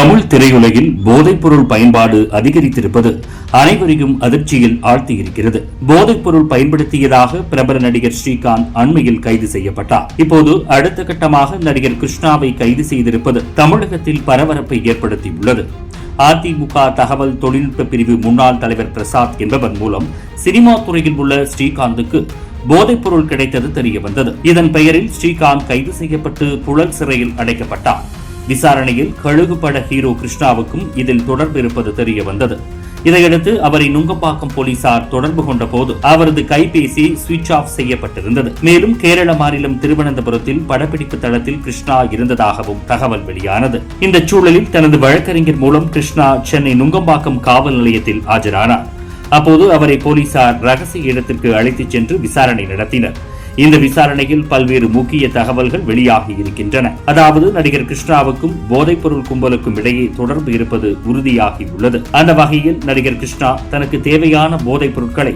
தமிழ் திரையுலகில் போதைப்பொருள் பயன்பாடு அதிகரித்திருப்பது அனைவரையும் அதிர்ச்சியில் ஆழ்த்தியிருக்கிறது. போதைப்பொருள் பயன்படுத்தியதாக பிரபல நடிகர் ஸ்ரீகாந்த் அண்மையில் கைது செய்யப்பட்டார். இப்போது அடுத்த கட்டமாக நடிகர் கிருஷ்ணாவை கைது செய்திருப்பது தமிழகத்தில் பரபரப்பை ஏற்படுத்தியுள்ளது. அதிமுக தகவல் தொழில்நுட்ப பிரிவு முன்னாள் தலைவர் பிரசாத் என்பவர் மூலம் சினிமா துறையில் உள்ள ஸ்ரீகாந்துக்கு போதைப்பொருள் கிடைத்தது தெரிய வந்தது. இதன் பெயரில் ஸ்ரீகாந்த் கைது செய்யப்பட்டு புழல் சிறையில் அடைக்கப்பட்டார். விசாரணையில் கழுகுபட ஹீரோ கிருஷ்ணாவுக்கும் இதில் தொடர்பு இருப்பது தெரிய வந்தது இதையடுத்து அவரை நுங்கப்பாக்கம் போலீசார் தொடர்பு கொண்ட போது அவரது கைபேசி சுவிட்ச் ஆஃப் செய்யப்பட்டிருந்தது. மேலும் கேரள மாநிலம் திருவனந்தபுரத்தில் படப்பிடிப்பு தளத்தில் கிருஷ்ணா இருந்ததாகவும் தகவல் வெளியானது. இந்த சூழலில் தனது வழக்கறிஞர் மூலம் கிருஷ்ணா சென்னை நுங்கம்பாக்கம் காவல் நிலையத்தில் ஆஜரானார். அப்போது அவரை போலீசார் ரகசிய இடத்திற்கு அழைத்துச் சென்று விசாரணை நடத்தினர். இந்த விசாரணையில் பல்வேறு முக்கிய தகவல்கள் வெளியாகி இருக்கின்றன. அதாவது நடிகர் கிருஷ்ணாவுக்கும் போதைப்பொருள் கும்பலுக்கும் இடையே தொடர்பு இருப்பது உறுதியாகி உள்ளது. அந்த வகையில் நடிகர் கிருஷ்ணா தனக்கு தேவையான போதைப் பொருட்களை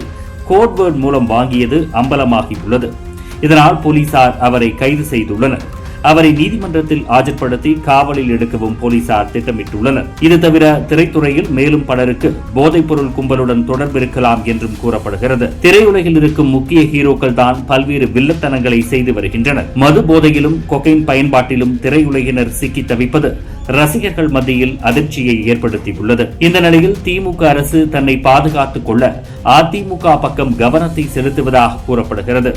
கோட்வேர்ட் மூலம் வாங்கியது அம்பலமாகி உள்ளது. இதனால் போலீசார் அவரை கைது செய்துள்ளனர். அவரை நீதிமன்றத்தில் ஆஜர்படுத்தி காவலில் எடுக்கவும் போலீசார் திட்டமிட்டுள்ளனர். இது தவிர திரைத்துறையில் மேலும் பலருக்கு போதைப்பொருள் கும்பலுடன் தொடர்பு இருக்கலாம் என்றும் கூறப்படுகிறது. திரையுலகில் இருக்கும் முக்கிய ஹீரோக்கள் தான் பல்வேறு வில்லத்தனங்களை செய்து வருகின்றனர். மது போதையிலும் கொக்கைன் பயன்பாட்டிலும் திரையுலகினர் சிக்கி தவிப்பது ரசிகர்கள் மத்தியில் அதிர்ச்சியை ஏற்படுத்தியுள்ளது. இந்த நிலையில் திமுக அரசு தன்னை பாதுகாத்துக் கொள்ள அதிமுக பக்கம் கவனத்தை செலுத்துவதாக கூறப்படுகிறது.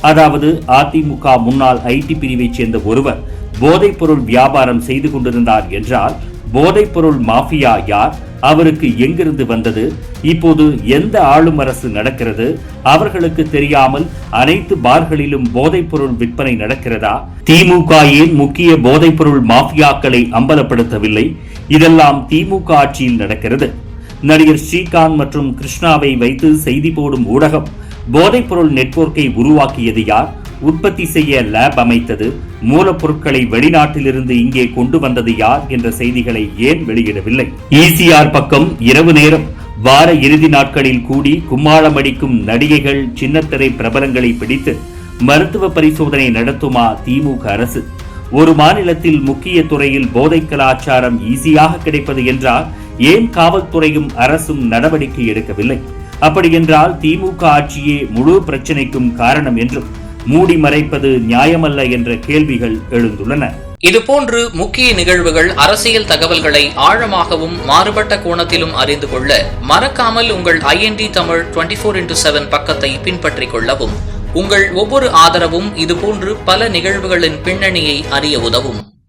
அதாவது அதிமுக முன்னாள் ஐடி பிரிவைச் சேர்ந்த ஒருவர் போதைப்பொருள் வியாபாரம் செய்து கொண்டிருந்தார் என்றால் போதைப்பொருள் மாஃபியா யார்? அவருக்கு எங்கிருந்து வந்தது? இப்போது எந்த ஆளும் அரசு நடக்கிறது? அவர்களுக்கு தெரியாமல் அனைத்து பார்களிலும் போதைப்பொருள் விற்பனை நடக்கிறதா? திமுக ஏன் முக்கிய போதைப்பொருள் மாஃபியாக்களை அம்பலப்படுத்தவில்லை? இதெல்லாம் திமுக ஆட்சியில் நடக்கிறது. நடிகர் ஸ்ரீகாந்த் மற்றும் கிருஷ்ணாவை வைத்து செய்தி போடும் ஊடகம் போதைப்பொருள் நெட்வொர்க்கை உருவாக்கியது யார்? உற்பத்தி செய்ய லேப் அமைத்தது. மூலப்பொருட்களை வெளிநாட்டிலிருந்து இங்கே கொண்டு வந்தது யார்? என்ற செய்திகளை ஏன் வெளியிடவில்லை? இசிஆர் பக்கம் இரவு நேரம். வார இறுதி நாட்களில் கூடி கும்மாளம் அடிக்கும் நடிகைகள் சின்னத்திரை பிரபலங்களை பிடித்து மருத்துவ பரிசோதனை நடத்துமா திமுக அரசு? ஒரு மாநிலத்தில் முக்கிய துறையில் போதை கலாச்சாரம் ஈஸியாக கிடைப்பது என்றால் ஏன் காவல்துறையும் அரசும் நடவடிக்கை எடுக்கவில்லை? அப்படியென்றால் திமுக ஆட்சியே முழு பிரச்சனைக்கும் காரணம் என்றும் மூடி மறைப்பது நியாயமல்ல என்ற கேள்விகள் எழுந்துள்ளன. இதுபோன்று முக்கிய நிகழ்வுகள் அரசியல் தகவல்களை ஆழமாகவும் மாறுபட்ட கோணத்திலும் அறிந்து கொள்ள மறக்காமல் உங்கள் IND Tamil twenty four into seven பக்கத்தை பின்பற்றிக் கொள்ளவும். உங்கள் ஒவ்வொரு ஆதரவும் இதுபோன்று பல நிகழ்வுகளின் பின்னணியை அறிய உதவும்.